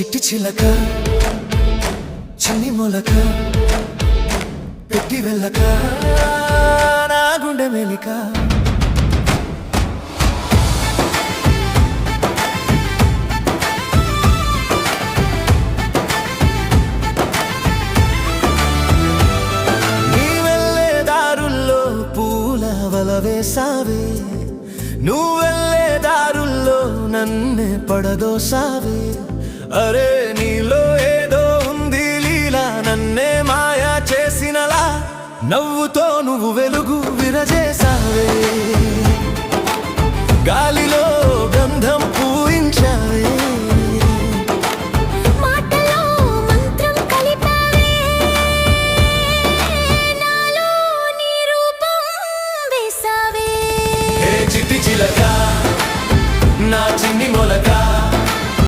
చిట్టి చిలక చిన్ని మొలక పెట్టి వెళ్ళక నా గుండె మెలిక. నీ వేసావే. నువ్వు దారుల్లో నన్నే పడదోసావే. అరే నీలో ఏదో ఉంది లీలా నన్నే మాయా చేసినలా. నవ్వుతో నువ్వు వెలుగు విరజేశావే. గాలిలో గంధం పూయించావే. చిటి చిలక